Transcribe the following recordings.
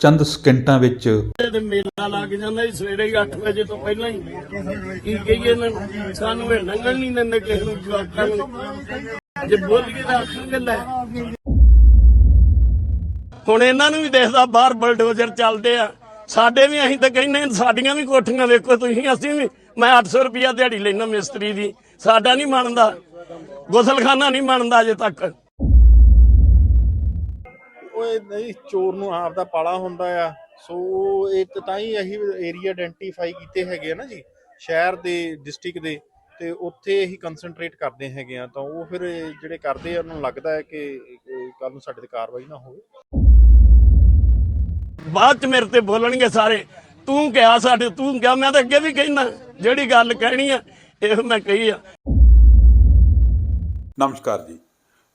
ਚੰਦ ਸਕਿੰਟਾਂ ਵਿੱਚ ਤੇ ਮੇਲਾ ਲੱਗ ਜਾਂਦਾ ਜੀ, ਸਵੇਰੇ 8 ਵਜੇ ਤੋਂ ਪਹਿਲਾਂ ਹੀ। ਕੀ ਕਹੀਏ ਇਹਨਾਂ ਨੂੰ? ਸਾਨੂੰ ਇਹ ਲੰਘਣ ਨਹੀਂ ਦਿੰਦੇ ਕਿਸੇ ਨੂੰ, ਜਵਾਕਾਂ ਨੂੰ। ਜੇ ਬੋਲੀਏ ਤਾਂ ਆਖਣ ਗੱਲਾਂ ਹੁਣ ਇਹਨਾਂ ਨੂੰ ਵੀ ਦੇਖਦਾ, ਬਾਹਰ ਬਲਡੋਜ਼ਰ ਚੱਲਦੇ ਆ। ਸਾਡੇ ਵੀ ਅਸੀਂ ਤਾਂ ਕਹਿੰਦੇ ਸਾਡੀਆਂ ਵੀ ਕੋਠੀਆਂ ਵੇਖੋ ਤੁਸੀਂ, ਅਸੀਂ ਵੀ, ਮੈਂ 800 ਰੁਪਿਆ ਦਿਹਾੜੀ ਲੈਣਾ ਮਿਸਤਰੀ ਦੀ। ਸਾਡਾ ਨਹੀਂ ਬਣਦਾ। ਗੁਸਲਖਾਨਾ ਨਹੀਂ ਬਣਦਾ ਅਜੇ ਤੱਕ। ਓਏ ਨਹੀਂ ਚੋਰ ਨੂੰ ਆਪ ਦਾ ਪਾਲਾ ਹੁੰਦਾ ਆ। ਸੋ ਇਹ ਤਾਂ ਹੀ ਅਸੀਂ ਏਰੀਆ ਆਇਡੈਂਟੀਫਾਈ ਕੀਤੇ ਹੈਗੇ ਆ ਨਾ ਜੀ ਸ਼ਹਿਰ ਦੇ ਡਿਸਟ੍ਰਿਕਟ ਦੇ ਤੇ ਉੱਥੇ ਹੀ ਕਨਸੈਂਟਰੇਟ ਕਰਦੇ ਹੈਗੇ ਆ। ਤਾਂ ਉਹ ਫਿਰ ਜਿਹੜੇ ਕਰਦੇ ਆ ਉਹਨਾਂ ਨੂੰ ਲੱਗਦਾ ਹੈ ਕਿ ਕੱਲ ਨੂੰ ਸਾਡੇ ਤੇ ਕਾਰਵਾਈ ਨਾ ਹੋਵੇ। ਬਾਅਦ ਚ ਮੇਰੇ ਤੇ ਬੋਲਣਗੇ ਸਾਰੇ ਤੂੰ ਕਿਹਾ ਸਾਡੇ ਤੂੰ ਕਿਹਾ ਮੈਂ ਤਾਂ ਅੱਗੇ ਵੀ ਕਹਿਣਾ ਜਿਹੜੀ ਗੱਲ ਕਹਿਣੀ ਆ ਇਹ ਮੈਂ ਕਹੀ ਆ। ਨਮਸਕਾਰ ਜੀ।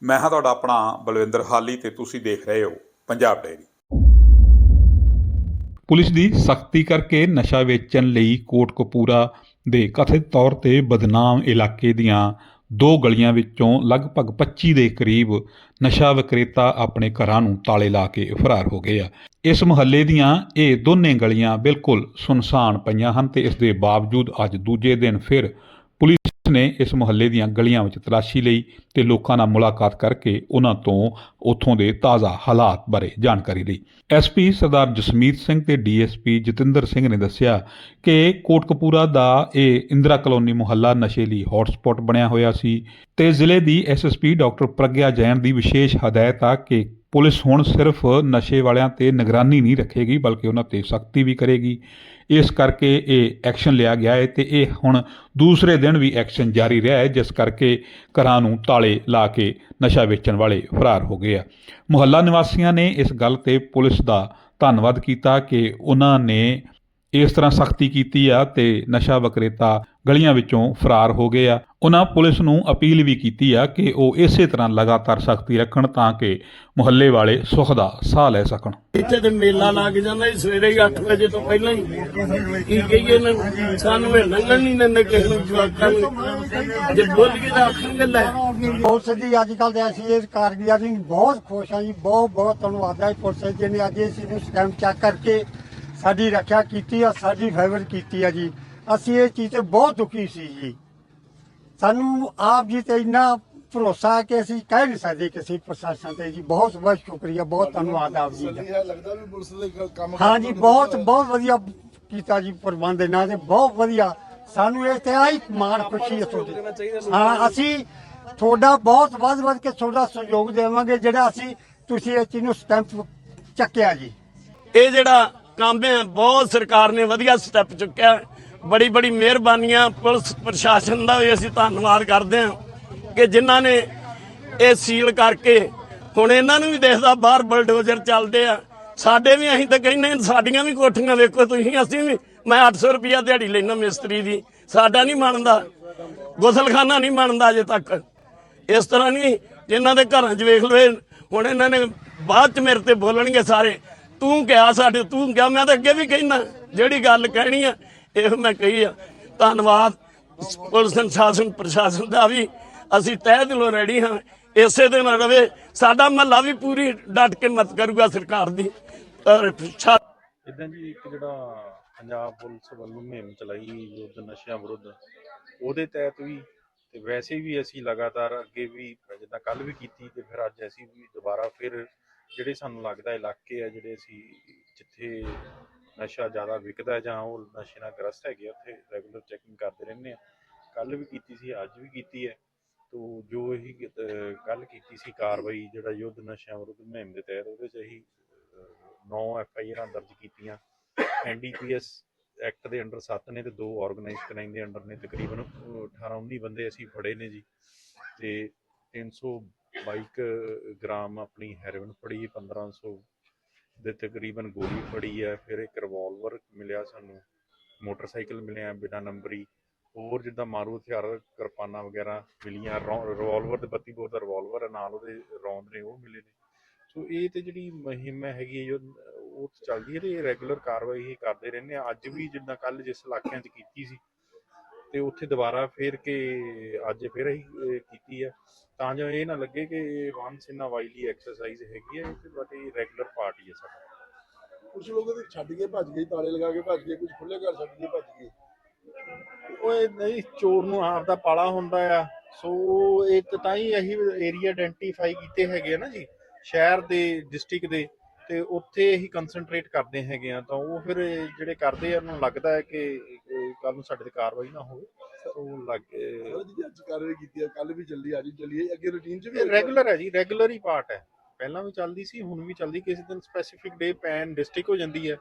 ਮੈਂ ਹਾਂ ਤੁਹਾਡਾ ਆਪਣਾ ਬਲਵਿੰਦਰ ਹਾਲੀ ਤੇ ਤੁਸੀਂ ਦੇਖ ਰਹੇ ਹੋ ਪੰਜਾਬ ਡੇਰੀ ਪੁਲਿਸ ਦੀ ਸਖਤੀ ਕਰਕੇ ਨਸ਼ਾ ਵੇਚਣ ਲਈ ਕੋਟਕਪੂਰਾ ਦੇ ਕਥਿਤ ਤੌਰ ਤੇ ਬਦਨਾਮ ਇਲਾਕੇ ਦੀਆਂ ਦੋ ਗਲੀਆਂ ਵਿੱਚੋਂ ਲਗਭਗ 25 ਦੇ ਕਰੀਬ ਨਸ਼ਾ ਵਿਕਰੇਤਾ ਆਪਣੇ ਘਰਾਂ ਨੂੰ ਤਾਲੇ ਲਾ ਕੇ ਫਰਾਰ ਹੋ ਗਏ ਆ। ਇਸ ਮੁਹੱਲੇ ਦੀਆਂ ਇਹ ਦੋਨੇ ਗਲੀਆਂ ਬਿਲਕੁਲ ਸੁਨਸਾਨ ਪਈਆਂ ਹਨ ਤੇ ਇਸ ਦੇ ਬਾਵਜੂਦ ਅੱਜ ਦੂਜੇ ਦਿਨ ਫਿਰ ਪੁਲਿਸ ਨੇ ਇਸ ਮੁਹੱਲੇ ਦੀਆਂ ਗਲੀਆਂ ਵਿੱਚ ਤਲਾਸ਼ੀ ਲਈ ਤੇ ਲੋਕਾਂ ਨਾਲ ਮੁਲਾਕਾਤ ਕਰਕੇ ਉਹਨਾਂ ਤੋਂ ਉੱਥੋਂ ਦੇ ਤਾਜ਼ਾ ਹਾਲਾਤ ਬਾਰੇ ਜਾਣਕਾਰੀ ਲਈ। ਐਸਪੀ ਸਰਦਾਰ ਜਸਮੀਤ ਸਿੰਘ ਤੇ ਡੀਐਸਪੀ ਜਤਿੰਦਰ ਸਿੰਘ ਨੇ ਦੱਸਿਆ ਕਿ ਕੋਟਕਪੂਰਾ ਦਾ ਇਹ ਇੰਦਰਾ ਕਲੋਨੀ ਮੁਹੱਲਾ ਨਸ਼ੇ ਲਈ ਹੌਟਸਪੌਟ ਬਣਿਆ ਹੋਇਆ ਸੀ ਤੇ ਜ਼ਿਲ੍ਹੇ ਦੀ ਐਸਐਸਪੀ ਡਾਕਟਰ ਪ੍ਰਗਿਆ ਜੈਨ ਦੀ ਵਿਸ਼ੇਸ਼ ਹਦਾਇਤ ਆ ਕਿ ਪੁਲਿਸ ਹੁਣ ਸਿਰਫ ਨਸ਼ੇ ਵਾਲਿਆਂ ਤੇ ਨਿਗਰਾਨੀ ਨਹੀਂ ਰੱਖੇਗੀ, ਬਲਕਿ ਉਹਨਾਂ ਤੇ ਸਖਤੀ ਵੀ ਕਰੇਗੀ। ਇਸ ਕਰਕੇ ਇਹ ਐਕਸ਼ਨ ਲਿਆ ਗਿਆ ਹੈ ਤੇ ਇਹ ਹੁਣ ਦੂਸਰੇ ਦਿਨ ਵੀ ਐਕਸ਼ਨ ਜਾਰੀ ਰਿਹਾ ਹੈ, ਜਿਸ ਕਰਕੇ ਘਰਾਂ ਨੂੰ ਤਾਲੇ ਲਾ ਕੇ ਨਸ਼ਾ ਵੇਚਣ ਵਾਲੇ ਫਰਾਰ ਹੋ ਗਏ ਆ। ਮੁਹੱਲਾ ਨਿਵਾਸੀਆਂ ਨੇ ਇਸ ਗੱਲ ਤੇ ਪੁਲਿਸ ਦਾ ਧੰਨਵਾਦ ਕੀਤਾ ਕਿ ਉਹਨਾਂ ਨੇ ਇਸ ਤਰ੍ਹਾਂ ਸਖਤੀ ਕੀਤੀ ਆ ਤੇ ਨਸ਼ਾ ਵਿਕਰੇਤਾ ਗਲੀਆਂ ਵਿੱਚੋਂ ਫਰਾਰ ਹੋ ਗਏ ਆ। ਉਹਨਾਂ ਪੁਲਿਸ ਨੂੰ ਅਪੀਲ ਵੀ ਕੀਤੀ ਆ ਕਿ ਉਹ ਇਸੇ ਤਰ੍ਹਾਂ ਲਗਾਤਾਰ ਸਖਤੀ ਰੱਖਣ ਤਾਂ ਕਿ ਮੁਹੱਲੇ ਵਾਲੇ ਸੁੱਖ ਦਾ ਸਾਹ ਲੈ ਸਕਣ। ਇੱਥੇ ਤੇ ਮੇਲਾ ਲੱਗ ਜਾਂਦਾ ਜੀ ਸਵੇਰੇ 8 ਵਜੇ ਤੋਂ ਪਹਿਲਾਂ ਹੀ। ਕੀ ਕਹੀਏ ਇਹਨਾਂ ਨੂੰ? ਸਾਨੂੰ ਇਹ ਲੰਘਣ ਨਹੀਂ ਦਿੰਦੇ ਕਿਸੇ ਨੂੰ ਜਵਾਕਾਂ ਨੂੰ। ਜੇ ਬੋਲੀਏ ਤਾਂ ਆਖਣ ਗੱਲਾਂ ਪੁਲਿਸ ਦੀ ਅੱਜ ਕੱਲ ਦੇ ਅਸੀਂ ਇਸ ਕਾਰਗੁਜ਼ਾਰੀ ਨੂੰ ਬਹੁਤ ਖੁਸ਼ ਹਾਂ ਜੀ ਬਹੁਤ ਬਹੁਤ ਧੰਨਵਾਦ ਹੈ। ਪੁਲਿਸ ਜੀ ਨੇ ਅੱਜ ਇਸ ਨੂੰ ਸਟੈਂਪ ਚੈੱਕ ਕਰਕੇ ਸਾਡੀ ਰੱਖਿਆ ਕੀਤੀ ਆ ਸਾਡੀ ਫੇਵਰ ਕੀਤੀ ਆ ਜੀ। ਅਸੀਂ ਇਹ ਚੀਜ਼ ਤੇ ਬਹੁਤ ਦੁਖੀ ਸੀ ਜੀ। ਸਾਨੂੰ ਆਪ ਜੀ ਤੇ ਇੰਨਾ ਭਰੋਸਾ ਹੈ ਕਿ ਅਸੀਂ ਕਹਿ ਨਹੀਂ ਸਕਦੇ ਕਿਸੇ ਪ੍ਰਸ਼ਾਸਨ ਤੇ ਜੀ ਬਹੁਤ ਬਹੁਤ ਸ਼ੁਕਰੀਆ ਬਹੁਤ ਧੰਨਵਾਦ ਆਪ ਜੀ ਦਾ। ਲੱਗਦਾ ਵੀ ਪੁਲਿਸ ਦੇ ਕ- ਕੰਮ ਹਾਂ ਜੀ ਬਹੁਤ ਬਹੁਤ ਵਧੀਆ ਕੀਤਾ ਜੀ ਪ੍ਰਬੰਧ ਇਹਨਾਂ ਦੇ ਬਹੁਤ ਵਧੀਆ। ਸਾਨੂੰ ਇਹ ਤੇ ਆਈ ਮਾਣ ਖੁਸ਼ੀ ਹੈ ਤੁਹਾਡੀ। ਹਾਂ ਅਸੀਂ ਤੁਹਾਡਾ ਬਹੁਤ ਵੱਧ ਵੱਧ ਕੇ ਤੁਹਾਡਾ ਸਹਿਯੋਗ ਦੇਵਾਂਗੇ ਜਿਹੜਾ ਅਸੀਂ ਤੁਸੀਂ ਇਹ ਚੀਜ਼ ਨੂੰ ਸਟੈਂਪ ਚੱਕਿਆ ਜੀ। ਇਹ ਜਿਹੜਾ ਕੰਮ ਹੈ ਬਹੁਤ ਸਰਕਾਰ ਨੇ ਵਧੀਆ ਸਟੈਪ ਚੁੱਕਿਆ। ਹੈ। ਬੜੀ ਬੜੀ ਮਿਹਰਬਾਨੀਆਂ ਪੁਲਿਸ ਪ੍ਰਸ਼ਾਸਨ ਦਾ ਵੀ ਅਸੀਂ ਧੰਨਵਾਦ ਕਰਦੇ ਹਾਂ ਕਿ ਜਿਨ੍ਹਾਂ ਨੇ ਇਹ ਸੀਲ ਕਰਕੇ ਹੁਣ ਇਹਨਾਂ ਨੂੰ ਵੀ ਦੇਖਦਾ ਬਾਹਰ ਬਲਡੋਜ਼ਰ ਚੱਲਦੇ ਆ। ਸਾਡੇ ਵੀ ਅਸੀਂ ਤਾਂ ਕਹਿੰਦੇ ਸਾਡੀਆਂ ਵੀ ਕੋਠੀਆਂ ਵੇਖੋ ਤੁਸੀਂ, ਅਸੀਂ ਵੀ, ਮੈਂ 800 ਰੁਪਿਆ ਦਿਹਾੜੀ ਲੈਣਾ ਮਿਸਤਰੀ ਦੀ। ਸਾਡਾ ਨਹੀਂ ਮੰਨਦਾ ਗੁਸਲਖਾਨਾ ਨਹੀਂ ਮੰਨਦਾ ਅਜੇ ਤੱਕ। ਇਸ ਤਰ੍ਹਾਂ ਨਹੀਂ, ਜਿਨ੍ਹਾਂ ਦੇ ਘਰਾਂ 'ਚ ਵੇਖ ਲਓ ਹੁਣ ਇਹਨਾਂ ਨੇ ਬਾਅਦ 'ਚ ਮੇਰੇ ਤੇ ਬੋਲਣਗੇ ਸਾਰੇ, ਤੂੰ ਕਿਹਾ ਸਾਡੇ, ਤੂੰ ਕਿਹਾ, ਮੈਂ ਤਾਂ ਅੱਗੇ ਵੀ ਕਹਿਣਾ ਜਿਹੜੀ ਗੱਲ ਕਹਿਣੀ ਆ ਇਹ ਮੈਂ ਕਹੀ ਆ, ਧੰਨਵਾਦ ਪੁਲਿਸ ਸ਼ਾਸਨ ਪ੍ਰਸ਼ਾਸਨ ਦਾ ਵੀ। ਅਸੀਂ ਤਹਿ ਦਿਲੋਂ ਰੈਡੀ ਹਾਂ, ਇਸੇ ਦੇ ਨਾਲ ਰਵੇ। ਸਾਡਾ ਮਹੱਲਾ ਵੀ ਪੂਰੀ ਡਟ ਕੇ ਮਤ ਕਰੂਗਾ ਸਰਕਾਰ ਦੀ। ਔਰ ਇਦਾਂ ਜੀ ਇੱਕ ਜਿਹੜਾ ਪੰਜਾਬ ਪੁਲਿਸ ਵੱਲੋਂ ਮੁਹਿੰਮ ਚਲਾਈ ਯੁੱਧ ਨਸ਼ਿਆਂ ਵਿਰੁੱਧ, ਉਹਦੇ ਤਹਿਤ ਵੀ ਤੇ ਵੈਸੇ ਵੀ ਅਸੀਂ ਲਗਾਤਾਰ ਅੱਗੇ ਵੀ, ਜਿੱਦਾਂ ਕੱਲ ਵੀ ਕੀਤੀ ਤੇ ਫਿਰ ਅੱਜ ਅਸੀਂ ਵੀ ਦੁਬਾਰਾ ਫਿਰ ਜਿਹੜੇ ਸਾਨੂੰ ਲੱਗਦਾ ਇਲਾਕੇ ਆ, ਜਿਹੜੇ ਅਸੀਂ ਜਿੱਥੇ ਨਸ਼ਾ ਜ਼ਿਆਦਾ ਵਿਕਦਾ ਜਾਂ ਉਹ ਨਸ਼ੇ ਨਾਲ ਗ੍ਰਸਤ ਹੈਗੇ ਆ, ਉੱਥੇ ਰੈਗੂਲਰ ਚੈਕਿੰਗ ਕਰਦੇ ਰਹਿੰਦੇ ਆ। ਕੱਲ ਵੀ ਕੀਤੀ ਸੀ ਅੱਜ ਵੀ ਕੀਤੀ ਹੈ। ਤੋ ਜੋ ਇਹ ਕੱਲ ਕੀਤੀ ਸੀ ਕਾਰਵਾਈ ਜਿਹੜਾ ਯੁੱਧ ਨਸ਼ਿਆਂ ਵਿਰੁੱਧ ਮੁਹਿੰਮ ਦੇ ਤਹਿਤ ਉਹਦੇ 'ਚ ਅਸੀਂ 9 ਐਫ ਆਈ ਆਰਾਂ ਦਰਜ ਕੀਤੀਆਂ। ਐਨਡੀਪੀਐਸ ਐਕਟ ਦੇ ਅੰਡਰ 7 ਨੇ ਤੇ ਦੋ ਆਰਗੇਨਾਈਜ਼ ਕ੍ਰਾਈਮ ਦੇ ਅੰਡਰ ਨੇ। ਤਕਰੀਬਨ 18 19 ਬੰਦੇ ਅਸੀਂ ਫੜੇ ਨੇ ਜੀ। ਤੇ 322 ਗ੍ਰਾਮ ਆਪਣੀ ਹੈਰੋਇਨ ਫੜੀ 1500 ਦੇ ਤਕਰੀਬਨ ਗੋਲੀ ਫੜੀ ਹੈ ਫਿਰ ਇੱਕ ਰਿਵਾਲਵਰ ਮਿਲਿਆ ਸਾਨੂੰ, ਮੋਟਰਸਾਈਕਲ ਮਿਲਿਆ ਬਿਨਾਂ ਨੰਬਰੀ ਹੋਰ ਜਿੱਦਾਂ ਮਾਰੂ ਹਥਿਆਰ, ਕਿਰਪਾਨਾਂ ਵਗੈਰਾ ਮਿਲੀਆਂ ਰਿਵਾਲਵਰ ਤੇ 32 ਬੋਰ ਦਾ ਰਿਵਾਲਵਰ ਹੈ ਨਾਲ ਉਹਦੇ ਰੌਂਦ ਨੇ, ਉਹ ਮਿਲੇ ਨੇ। ਸੋ ਇਹ ਤੇ ਜਿਹੜੀ ਮੁਹਿੰਮ ਹੈਗੀ ਹੈ ਜੋ, ਉਹ ਚੱਲਦੀ ਹੈ ਤੇ ਇਹ ਰੈਗੂਲਰ ਕਾਰਵਾਈ ਹੀ ਕਰਦੇ ਰਹਿੰਦੇ ਆ। ਅੱਜ ਵੀ ਜਿੱਦਾਂ ਕੱਲ ਜਿਸ ਇਲਾਕਿਆਂ 'ਚ ਕੀਤੀ ਸੀ ਤੇ ਉੱਥੇ ਦੁਬਾਰਾ ਫੇਰ ਕੇ ਅੱਜ ਫੇਰ ਅਸੀਂ ਕੀਤੀ ਹੈ ਤਾਂ ਜੋ ਇਹ ਨਾ ਲੱਗੇ ਕਿ ਵਾਂਸ ਇਨ ਵਾਈਲੀ ਐਕਸਰਸਾਈਜ਼ ਹੈਗੀ ਹੈ ਤੇ ਬਟ ਇਹ ਰੈਗੂਲਰ ਪਾਰਟ ਹੀ ਹੈ ਸਾਡਾ। ਕੁਝ ਲੋਕ ਤੇ ਛੱਡ ਕੇ ਭੱਜ ਗਏ, ਤਾਲੇ ਲਗਾ ਕੇ ਭੱਜ ਗਏ ਕੁਝ ਖੁੱਲੇ ਘਰ ਛੱਡ ਕੇ ਭੱਜ ਗਏ। ਓਏ ਨਹੀਂ, ਚੋਰ ਨੂੰ ਆਪ ਦਾ ਪਾਲਾ ਹੁੰਦਾ ਆ। ਸੋ ਇਹ ਤਾਂ ਹੀ ਇਹੀ ਏਰੀਆ ਆਇਡੈਂਟੀਫਾਈ ਕੀਤੇ ਹੈਗੇ ਆ ਨਾ ਜੀ, ਸ਼ਹਿਰ ਦੇ ਡਿਸਟ੍ਰਿਕਟ ਦੇ। ਤੇ ਉੱਥੇ ਹੀ ਕਨਸੈਂਟਰੇਟ ਕਰਦੇ ਹੈਗੇ ਆ ਤਾਂ ਉਹ ਫਿਰ ਜਿਹੜੇ ਕਰਦੇ ਆ ਉਹਨਾਂ ਨੂੰ ਲੱਗਦਾ ਹੈ ਕਿ ਕੱਲ ਨੂੰ ਸਾਡੇ ਤੇ ਕਾਰਵਾਈ ਨਾ ਹੋਵੇ ਉਹ ਲੱਗ ਜੀ ਅੱਜ ਕਾਰਵਾਈ ਕੀਤੀ ਹੈ ਕੱਲ ਵੀ ਚੱਲੀ ਅੱਜ ਚੱਲੀ ਅੱਗੇ ਰੁਟੀਨ ਚ ਵੀ ਰੈਗੂਲਰ ਹੈ ਜੀ ਰੈਗੂਲਰ ਹੀ ਪਾਰਟ ਹੈ। ਪਹਿਲਾਂ ਵੀ ਚੱਲਦੀ ਸੀ ਹੁਣ ਵੀ ਚੱਲਦੀ ਕਿਸੇ ਦਿਨ ਸਪੈਸੀਫਿਕ ਡੇ ਪੈਨ ਡਿਸਟ੍ਰਿਕਟ ਹੋ ਜਾਂਦੀ ਹੈ।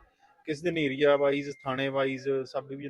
ਕਿਸੇ ਦਿਨ ਏਰੀਆ ਵਾਈਜ਼ ਥਾਣੇ ਵਾਈਜ਼ ਸਬ ਡਿਵੀਜ਼ਨ